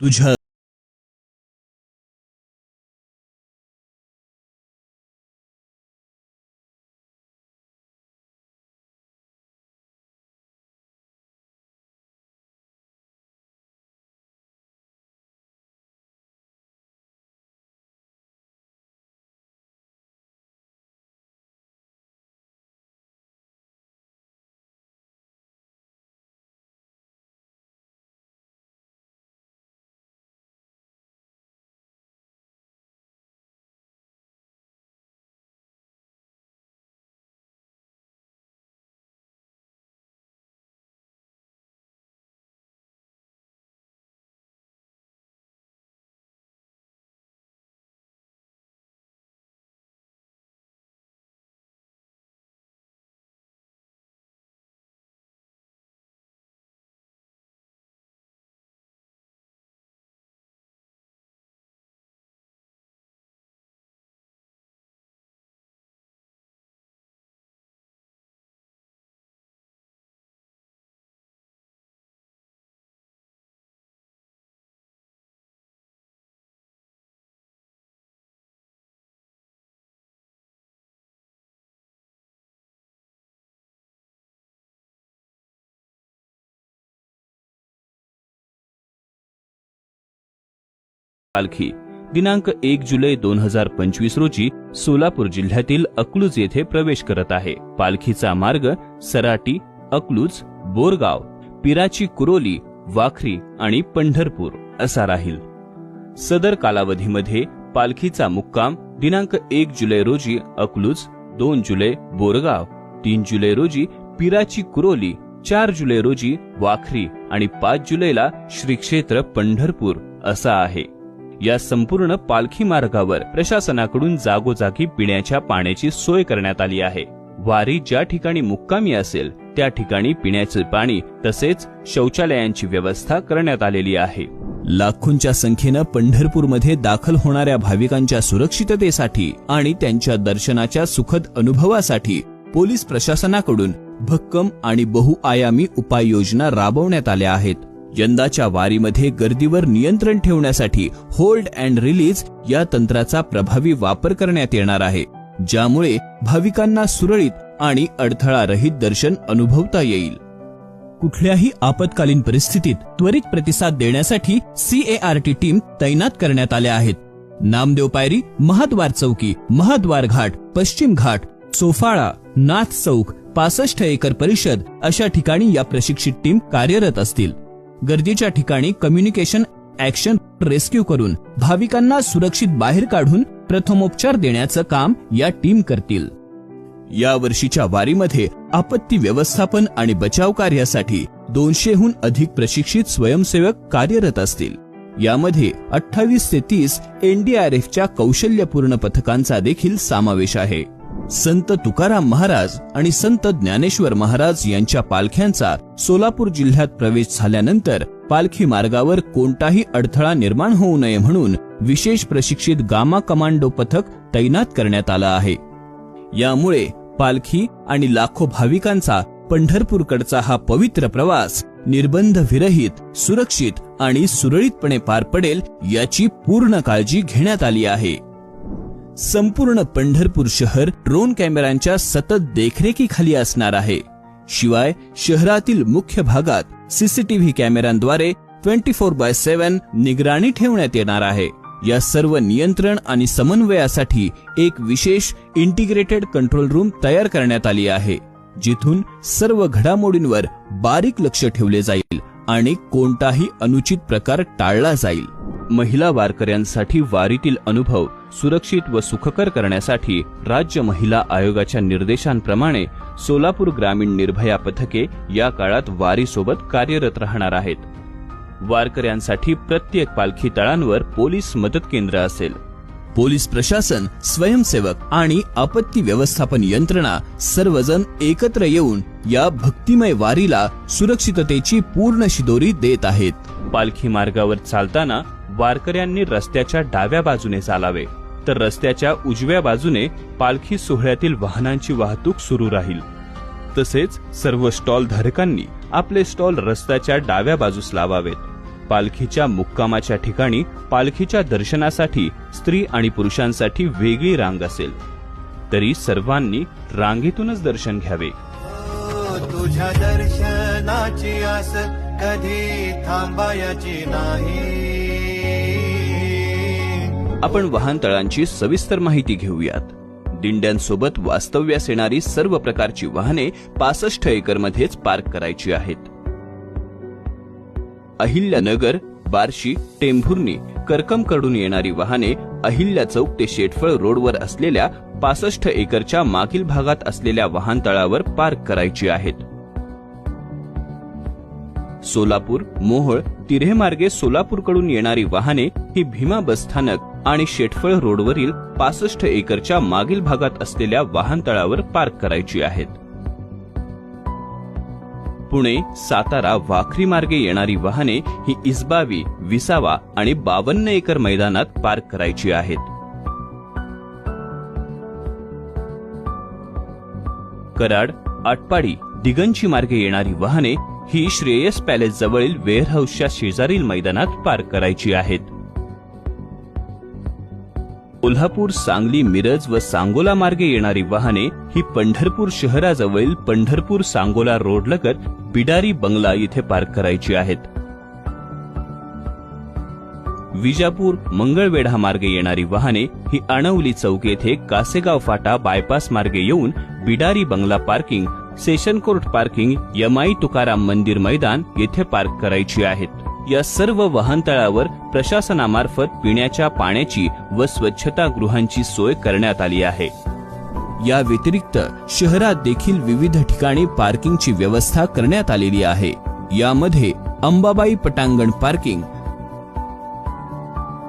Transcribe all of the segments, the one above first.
तुझ्या पालखी. दिनांक एक जुलै दोन हजार पंचवीस रोजी सोलापूर जिल्ह्यातील अकलूज येथे प्रवेश करत आहे. पालखीचा मार्ग सराटी अकलूज बोरगाव पिराची कुरोली वाखरी आणि पंढरपूर असा राहील. सदर कालावधीमध्ये पालखीचा मुक्काम दिनांक एक जुलै रोजी अकलूज दोन जुलै बोरगाव तीन जुलै रोजी पिराची कुरोली चार जुलै रोजी वाखरी आणि पाच जुलैला श्री क्षेत्र पंढरपूर असा आहे. या संपूर्ण पालखी मार्गावर प्रशासनाकडून जागोजागी पिण्याच्या पाण्याची सोय करण्यात आली आहे. वारी ज्या ठिकाणी मुक्कामी असेल त्या ठिकाणी पिण्याचे पाणी तसेच शौचालयांची व्यवस्था करण्यात आलेली आहे. लाखोंच्या संख्येनं पंढरपूरमध्ये दाखल होणाऱ्या भाविकांच्या सुरक्षिततेसाठी आणि त्यांच्या दर्शनाच्या सुखद अनुभवासाठी पोलीस प्रशासनाकडून भक्कम आणि बहुआयामी उपाययोजना राबवण्यात आल्या आहेत. यंदाच्या वारीमध्ये गर्दीवर नियंत्रण ठेवण्यासाठी होल्ड अँड रिलीज या तंत्राचा प्रभावी वापर करण्यात येणार आहे ज्यामुळे भाविकांना सुरळीत आणि अडथळारहित दर्शन अनुभवता येईल. कुठल्याही आपत्कालीन परिस्थितीत त्वरित प्रतिसाद देण्यासाठी सीएआरटी टीम तैनात करण्यात आल्या आहेत. नामदेव पायरी महाद्वार चौकी महाद्वार घाट पश्चिम घाट सोफाळा नाथ चौक पासष्ट एकर परिषद अशा ठिकाणी या प्रशिक्षित टीम कार्यरत असतील. गर्दीच्या ठिकाणी कम्युनिकेशन ऍक्शन रेस्क्यू करून भाविकांना सुरक्षित बाहेर काढून प्रथमोपचार देण्याचं काम या टीम करतील. या वर्षीच्या वारीमध्ये आपत्ती व्यवस्थापन आणि बचाव कार्यासाठी दोनशेहून अधिक प्रशिक्षित स्वयंसेवक कार्यरत असतील. यामध्ये अठ्ठावीस ते तीस एनडीआरएफच्या कौशल्यपूर्ण पथकांचा देखील समावेश आहे. संत तुकाराम महाराज आणि संत ज्ञानेश्वर महाराज यांच्या पालख्यांचा सोलापूर जिल्ह्यात प्रवेश झाल्यानंतर पालखी मार्गावर कोणताही अडथळा निर्माण होऊ नये म्हणून विशेष प्रशिक्षित गामा कमांडो पथक तैनात करण्यात आलं आहे. यामुळे पालखी आणि लाखो भाविकांचा पंढरपूरकडचा हा पवित्र प्रवास निर्बंध विरहित सुरक्षित आणि सुरळीतपणे पार पडेल याची पूर्ण काळजी घेण्यात आली आहे. संपूर्ण पंढरपूर शहर ड्रोन कॅमेऱ्यांच्या सतत देखरेखीखाली असणार आहे. शिवाय शहरातील मुख्य भागात सीसीटीव्ही कॅमेऱ्यांद्वारे ट्वेंटी फोर बाय सेव्हन निगराणी ठेवण्यात येणार आहे. या सर्व नियंत्रण आणि समन्वयासाठी एक विशेष इंटिग्रेटेड कंट्रोल रूम तयार करण्यात आली आहे जिथून सर्व घडामोडींवर बारीक लक्ष ठेवले जाईल आणि कोणताही अनुचित प्रकार टाळला जाईल. महिला वारकऱ्यांसाठी वारीतील अनुभव सुरक्षित व सुखकर करण्यासाठी राज्य महिला आयोगाच्या निर्देशांप्रमाणे सोलापूर ग्रामीण निर्भया पथके या काळात वारीसोबत कार्यरत राहणार आहेत. वारकऱ्यांसाठी प्रत्येक पालखी तळांवर पोलीस मदत केंद्र असेल. पोलीस प्रशासन स्वयंसेवक आणि आपत्ती व्यवस्थापन यंत्रणा सर्वजण एकत्र येऊन या भक्तिमय वारीला सुरक्षिततेची पूर्ण शिदोरी देत आहेत. पालखी मार्गावर चालताना वारकऱ्यांनी रस्त्याच्या डाव्या बाजूने चालावे. तर रस्त्याच्या उजव्या बाजूने पालखी सोहळ्यातील वाहनांची वाहतूक सुरू राहील. तसेच सर्व स्टॉल धारकांनी आपले स्टॉल रस्त्याच्या डाव्या बाजूस लावावेत. पालखीच्या मुक्कामाच्या ठिकाणी पालखीच्या दर्शनासाठी स्त्री आणि पुरुषांसाठी वेगळी रांग असेल. तरी सर्वांनी रांगेतूनच दर्शन घ्यावे. तुझ्या दर्शनाची आस कधी थांबायची नाही. आपण वाहनतळांची सविस्तर माहिती घेऊयात. दिंड्यांसोबत वास्तव्यास येणारी सर्व प्रकारची वाहने पासष्ट एकरमध्येच पार्क करायची आहेत. अहिल्यानगर बार्शी टेंभुर्णी करकमकडून येणारी वाहने अहिल्या चौक ते शेटफळ रोडवर असलेल्या पासष्ट एकरच्या मागील भागात असलेल्या वाहनतळावर पार्क करायची आहेत. सोलापूर मोहोळ तिऱ्हे मार्गे सोलापूरकडून येणारी वाहने ही भीमा बसस्थानक आणि शेटफळ रोडवरील पासष्ट एकरच्या मागील भागात असलेल्या वाहनतळावर पार्क करायची आहेत. पुणे सातारा वाखरी मार्गे येणारी वाहने ही इसबावी विसावा आणि बावन्न एकर मैदानात पार्क करायची आहेत. कराड आटपाडी दिगंची मार्गे येणारी वाहने ही श्रेयस पॅलेस जवळील वेअरहाऊसच्या शेजारील मैदानात पार्क करायची आहेत. कोल्हापूर सांगली मिरज व सांगोला मार्गे येणारी वाहने ही पंढरपूर शहराजवळील पंढरपूर सांगोला रोडलगत बिडारी बंगला येथे पार्क करायची आहेत. विजापूर मंगळवेढा मार्गे येणारी वाहने ही अणवली चौक येथे कासेगाव फाटा बायपास मार्गे येऊन बिडारी बंगला parking session court parking Yamai Tukaram मंदिर मैदान येथे पार्क करायची आहेत. या सर्व वाहनतळावर प्रशासनामार्फत पिण्याच्या पाण्याची व स्वच्छता गृहांची सोय करण्यात आली आहे. या व्यतिरिक्त शहरात देखील विविध ठिकाणी पार्किंगची व्यवस्था करण्यात आलेली आहे. यामध्ये अंबाबाई पटांगण पार्किंग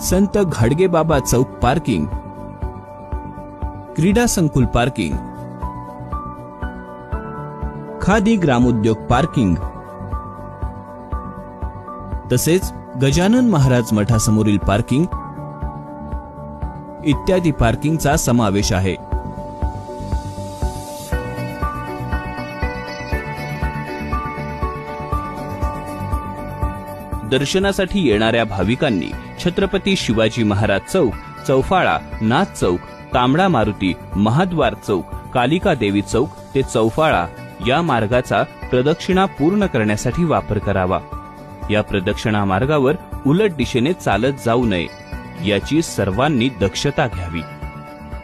संत घाडगेबाबा चौक पार्किंग क्रीडा संकुल पार्किंग खादी ग्रामोद्योग पार्किंग. तसेच गजानन महाराज मठासमोरील पार्किंग. इत्यादी पार्किंगचा समावेश आहे. दर्शनासाठी येणाऱ्या भाविकांनी छत्रपती शिवाजी महाराज चौक चौफाळा नाथ चौक तांबडा मारुती महाद्वार चौक कालिका देवी चौक ते चौफाळा या मार्गाचा प्रदक्षिणा पूर्ण करण्यासाठी वापर करावा. या प्रदक्षिणा मार्गावर उलट दिशेने चालत जाऊ नये याची सर्वांनी दक्षता घ्यावी.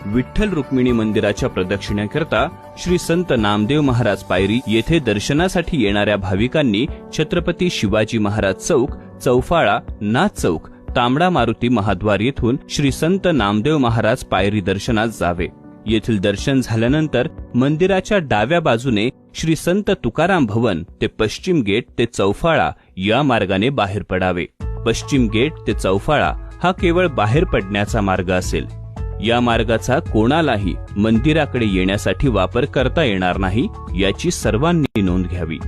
विठ्ठल रुक्मिणी मंदिराच्या प्रदक्षिणेकरता श्री संत नामदेव महाराज पायरी येथे दर्शनासाठी येणाऱ्या भाविकांनी छत्रपती शिवाजी महाराज चौक चौफाळा नाथ चौक तांबडा मारुती महाद्वार येथून श्री संत नामदेव महाराज पायरी दर्शनास जावे. येथील दर्शन झाल्यानंतर मंदिराच्या डाव्या बाजूने श्री संत तुकाराम भवन ते पश्चिम गेट ते चौफाळा या मार्गाने बाहेर पडावे. पश्चिम गेट ते चौफाळा हा केवळ बाहेर पडण्याचा मार्ग असेल. या मार्गाचा कोणालाही मंदिराकडे येण्यासाठी वापर करता येणार नाही याची सर्वांनी नोंद घ्यावी.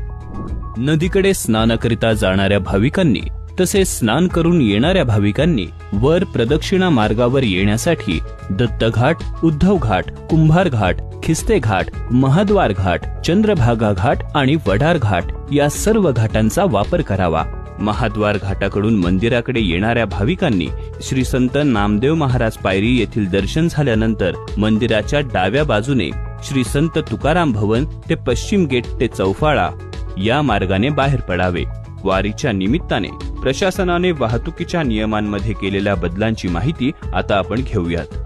नदीकडे स्नानाकरिता जाणाऱ्या भाविकांनी तसेच स्नान करून येणाऱ्या भाविकांनी वर प्रदक्षिणा मार्गावर येण्यासाठी दत्तघाट उद्धव घाट कुंभार घाट खिस्ते घाट महाद्वार घाट चंद्रभागा घाट आणि वडार घाट या सर्व घाटांचा वापर करावा. महाद्वार घाटाकडून मंदिराकडे येणाऱ्या भाविकांनी श्री संत नामदेव महाराज पायरी येथील दर्शन झाल्यानंतर मंदिराच्या डाव्या बाजूने श्री संत तुकाराम भवन ते पश्चिम गेट ते चौफाळा या मार्गाने बाहेर पडावे. वारीच्या निमित्ताने प्रशासनाने वाहतुकीच्या नियमांमध्ये केलेल्या बदलांची माहिती आता आपण घेऊयात.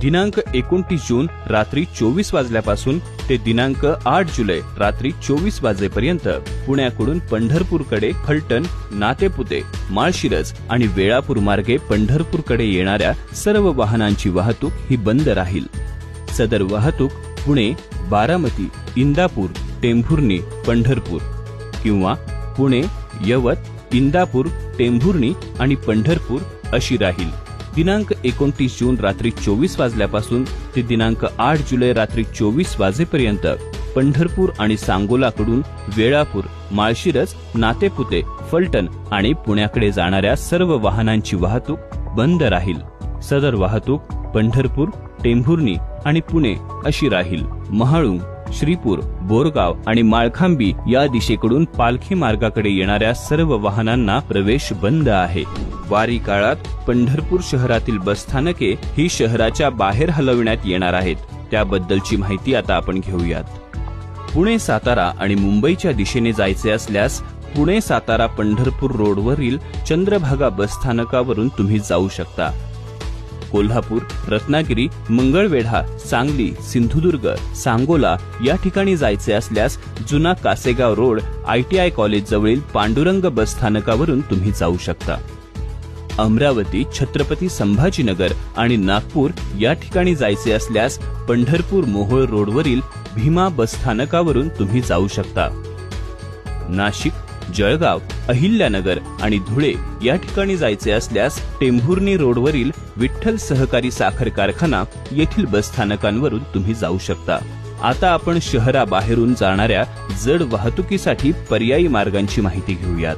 दिनांक एकोणतीस जून रात्री चोवीस वाजल्यापासून ते दिनांक आठ जुलै रात्री चोवीस वाजेपर्यंत पुण्याकडून पंढरपूरकडे फलटण नातेपुते माळशिरस आणि वेळापूर मार्गे पंढरपूरकडे येणाऱ्या सर्व वाहनांची वाहतूक ही बंद राहील. सदर वाहतूक पुणे बारामती इंदापूर टेंभुर्णी पंढरपूर किंवा पुणे यवत इंदापूर टेंभुर्णी आणि पंढरपूर अशी राहील. दिनांक एकोणतीस जून रात्री चोवीस वाजल्यापासून ते दिनांक आठ जुलै रात्री चोवीस वाजेपर्यंत पंढरपूर आणि सांगोलाकडून वेळापूर माळशिरस नातेपुते फलटण आणि पुण्याकडे जाणाऱ्या सर्व वाहनांची वाहतूक बंद राहील. सदर वाहतूक पंढरपूर टेंभुर्णी आणि पुणे अशी राहील. महाळुंग श्रीपूर बोरगाव आणि माळखांबी या दिशेकडून पालखी मार्गाकडे येणाऱ्या सर्व वाहनांना प्रवेश बंद आहे. वारी काळात पंढरपूर शहरातील बसस्थानके ही शहराच्या बाहेर हलविण्यात येणार आहेत. त्याबद्दलची माहिती आता आपण घेऊयात. पुणे सातारा आणि मुंबईच्या दिशेने जायचे असल्यास पुणे सातारा पंढरपूर रोडवरील चंद्रभागा बसस्थानकावरून तुम्ही जाऊ शकता. कोल्हापूर रत्नागिरी मंगळवेढा सांगली सिंधुदुर्ग सांगोला या ठिकाणी जायचे असल्यास जुना कासेगाव रोड आयटीआय कॉलेज जवळील पांडुरंग बसस्थानकावरून तुम्ही जाऊ शकता. अमरावती छत्रपती संभाजीनगर आणि नागपूर या ठिकाणी जायचे असल्यास पंढरपूर मोहोळ रोडवरील भीमा बसस्थानकावरून तुम्ही जाऊ शकता. नाशिक जळगाव अहिल्यानगर आणि धुळे या ठिकाणी जायचे असल्यास टेंभुर्णी रोडवरील विठ्ठल सहकारी साखर कारखाना येथील बसस्थानकांवरून तुम्ही जाऊ शकता. आता आपण शहराबाहेरून जाणाऱ्या जड वाहतुकीसाठी पर्यायी मार्गांची माहिती घेऊयात.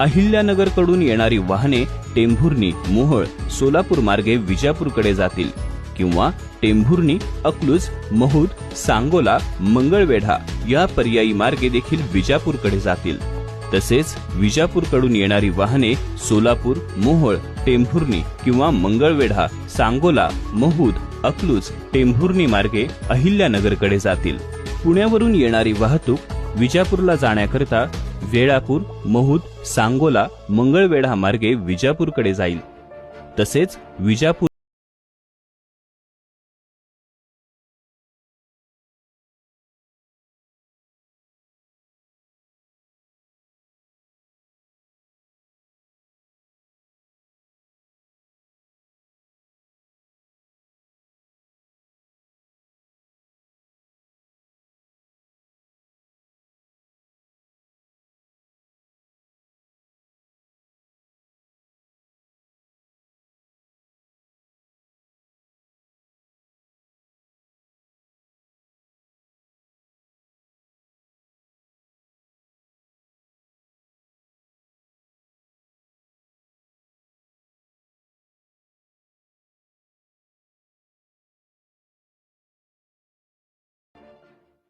अहिल्यानगरकडून येणारी वाहने टेंभुर्णी मोहोळ सोलापूर मार्गे विजापूरकडे जातील किंवा टेंभुर्णी अकलूज महूद सांगोला मंगळवेढा या पर्यायी मार्गे देखील विजापूरकडे जातील. तसेच विजापूरकडून येणारी वाहने सोलापूर मोहोळ टेंभुर्णी किंवा मंगळवेढा सांगोला महूद अकलूज टेंभुर्णी मार्गे अहिल्यानगरकडे जातील. पुण्यावरून येणारी वाहतूक विजापूरला जाण्याकरता वेळापूर महूद सांगोला मंगळवेढा मार्गे विजापूरकडे जाईल. तसेच विजापूर